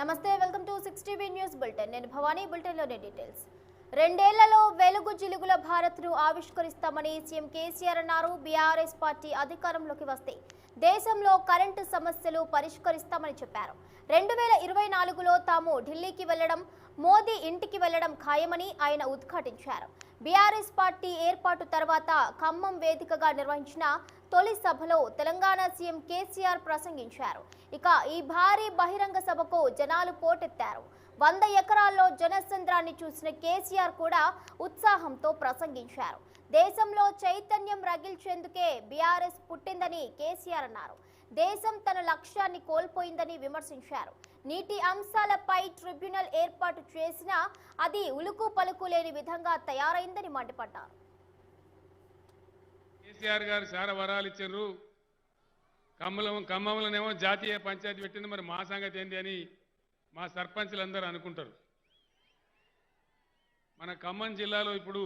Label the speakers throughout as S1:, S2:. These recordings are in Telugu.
S1: నమస్తే welcome to six TV news bulletin. నేను భవానీ బులెటిన్లోని డీటెయిల్స్. రెండేళ్ళలో వెలుగు జిలుగుల భారత్ను ఆవిష్కరిస్తామని సీఎం కేసీఆర్ అన్నారు. బీఆర్ఎస్ పార్టీ అధికారంలోకి వస్తే దేశంలో కరెంటు సమస్యలు పరిష్కరిస్తామని చెప్పారు. రెండు వేల ఇరవై నాలుగులో తాము ఢిల్లీకి వెళ్ళడం మోదీ ఇంటికి వెళ్ళడం ఖాయమని ఆయన ఉద్ఘాటించారు. బీఆర్ఎస్ పార్టీ ఏర్పాటు తర్వాత ఖమ్మం వేదికగా నిర్వహించిన తొలి సభలో తెలంగాణ సీఎం కేసీఆర్ ప్రసంగించారు. ఇక ఈ భారీ బహిరంగ సభకు జనాలు పోటెత్తారు. వంద ఎకరాల్లో జనసంద్రాన్ని చూసిన కేసీఆర్ కూడా ఉత్సాహంతో ప్రసంగించారు. దేశంలో చైతన్యం రగిల్చేందుకే బీఆర్ఎస్ పుట్టిందని కేసీఆర్ అన్నారు. దేశం తన లక్ష్యాన్ని కోల్పోయిందని విమర్శించారు. నీటి అంశాలపై ట్రిబ్యునల్ ఏర్పాటు చేసినా అది ఉలుకు పలుకు లేని విధంగా తయారైందని మండిపడ్డారు.
S2: కేసీఆర్ గారు చాలా వరాలు ఇచ్చారు. కమ్మలం ఖమ్మంలోనేమో జాతీయ పంచాయతీ పెట్టింది. మరి మా సంగతి ఏంది అని మా సర్పంచ్లందరూ అనుకుంటారు. మన ఖమ్మం జిల్లాలో ఇప్పుడు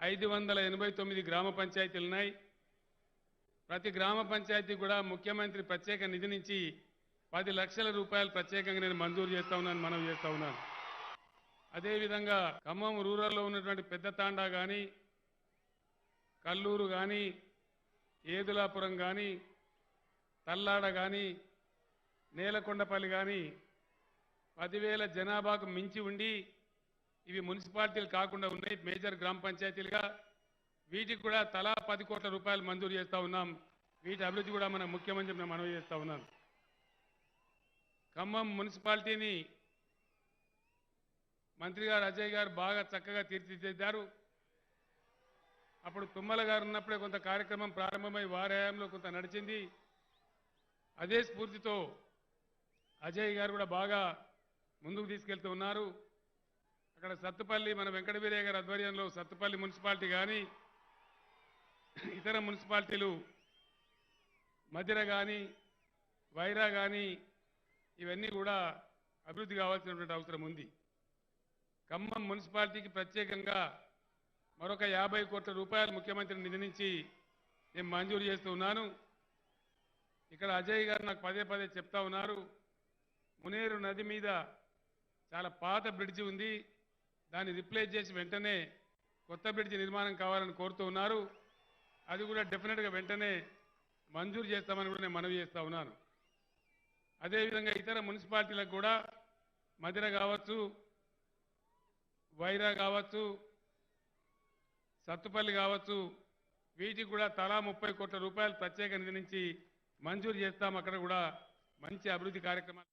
S2: ఐదు వందల ఎనభై తొమ్మిది గ్రామ పంచాయతీలు ఉన్నాయి ప్రతి గ్రామ పంచాయతీ కూడా ముఖ్యమంత్రి ప్రత్యేక నిధి నుంచి పది లక్షల రూపాయలు ప్రత్యేకంగా నేను మంజూరు చేస్తా ఉన్నాను మనం చేస్తా ఉన్నాను. అదేవిధంగా ఖమ్మం రూరల్లో ఉన్నటువంటి పెద్ద తాండా కానీ కల్లూరు కానీ ఏదులాపురం కానీ తల్లాడ కానీ నేలకొండపల్లి కానీ పదివేల జనాభాకు మించి ఉండి ఇవి మున్సిపాలిటీలు కాకుండా ఉన్నాయి. మేజర్ గ్రామ పంచాయతీలుగా వీటికి కూడా తలా పది కోట్ల రూపాయలు మంజూరు చేస్తూ ఉన్నాం. వీటి అభివృద్ధి కూడా మన ముఖ్యమంత్రి మేము మనవి చేస్తూ ఉన్నాను ఖమ్మం మున్సిపాలిటీని మంత్రి గారు అజయ్ గారు బాగా చక్కగా తీర్చిదిద్దారు. అప్పుడు తుమ్మల గారు ఉన్నప్పుడే కొంత కార్యక్రమం ప్రారంభమై వారాయంలో కొంత నడిచింది. అదే స్ఫూర్తితో అజయ్ గారు కూడా బాగా ముందుకు తీసుకెళ్తూ ఉన్నారు. అక్కడ సత్తుపల్లి మన వెంకట వీరయ్య గారి ఆధ్వర్యంలో సత్తుపల్లి మున్సిపాలిటీ కానీ ఇతర మున్సిపాలిటీలు మధిర కానీ వైరా కానీ ఇవన్నీ కూడా అభివృద్ధి కావాల్సినటువంటి అవసరం ఉంది. ఖమ్మం మున్సిపాలిటీకి ప్రత్యేకంగా మరొక యాభై కోట్ల రూపాయలు ముఖ్యమంత్రి నిధి నుంచి నేను మంజూరు చేస్తూ ఉన్నాను. ఇక్కడ అజయ్ గారు నాకు పదే పదే చెప్తా ఉన్నారు. మునేరు నది మీద చాలా పాత బ్రిడ్జి ఉంది. దాన్ని రిప్లేస్ చేసి వెంటనే కొత్త బ్రిడ్జి నిర్మాణం కావాలని కోరుతూ ఉన్నారు. అది కూడా డెఫినెట్గా వెంటనే మంజూరు చేస్తామని కూడా నేను మనవి చేస్తా ఉన్నాను. అదేవిధంగా ఇతర మున్సిపాలిటీలకు కూడా మధిర కావచ్చు వైరా కావచ్చు సత్తుపల్లి కావచ్చు వీటికి కూడా తలా ముప్పై కోట్ల రూపాయలు ప్రత్యేక నిధి నుంచి మంజూరు చేస్తాం. అక్కడ కూడా మంచి అభివృద్ధి కార్యక్రమాలు